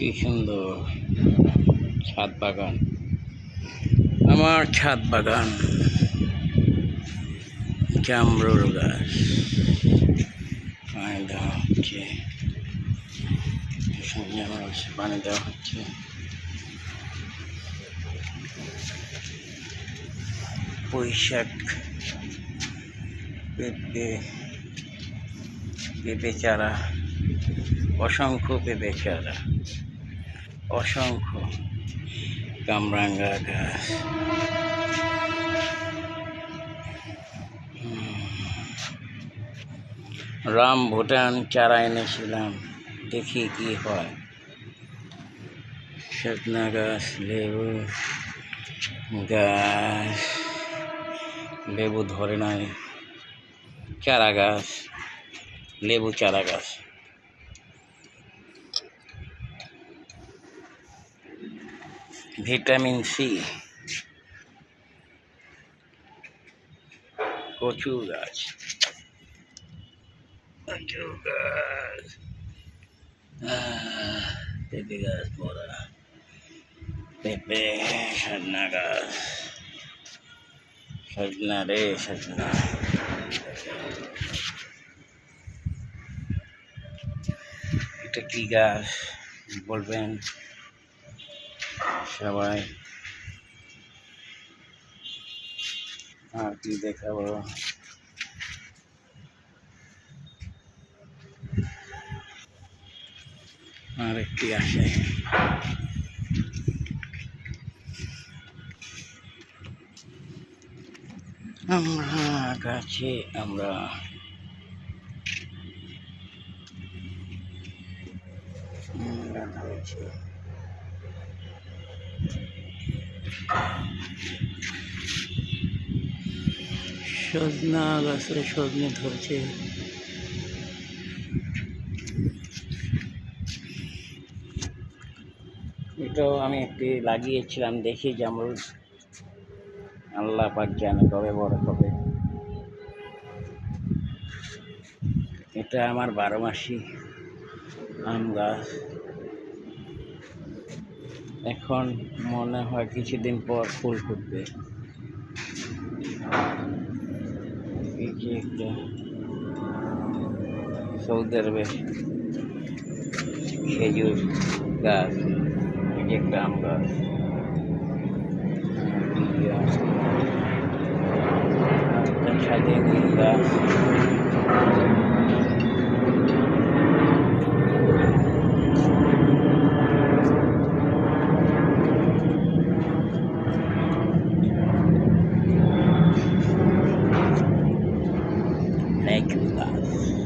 কি সুন্দর ছাদ বাগান। আমার ছাদ বাগান। জামরুল গাছ। পানি দেওয়া হচ্ছে পানি দেওয়া হচ্ছে। পুঁইশাক পেঁপে পেঁপে চারা, অসংখ্য পেঁপে চারা। অসংখ্য কামরাঙ্গা গাছ। রাম ভুটান চারা এনেছিলাম, দেখি কি হয়। সজনা গাছ, লেবু গাছ। লেবু ধরে নাই, চারা গাছ, লেবু চারা গাছ। ভিটামিন সি কচু গাছ কচু গাছ আহ, পেঁপে গাছ মরা পেঁপে সজনা গাছ সজনা রে সজনা এটা কি গাছ বলবেন সবাই আর কি দেখাবো? আর একটি আসে। আমরা গাছে আমরা। আমরা ধরেছি সজনা গাছে সজনে ধরছে। এটাও আমি একটি লাগিয়েছিলাম, দেখি যেমন আল্লাহ পাক জানে কবে বড় হবে। এটা আমার বারো মাসি আম গাছ। এখন মনে হয় কিছুদিন পর ফুল ফুটবে। সৌদি আরবে খেজুর গাছ একটা আম গাছ। ছাদে নিম গাছ। Like us.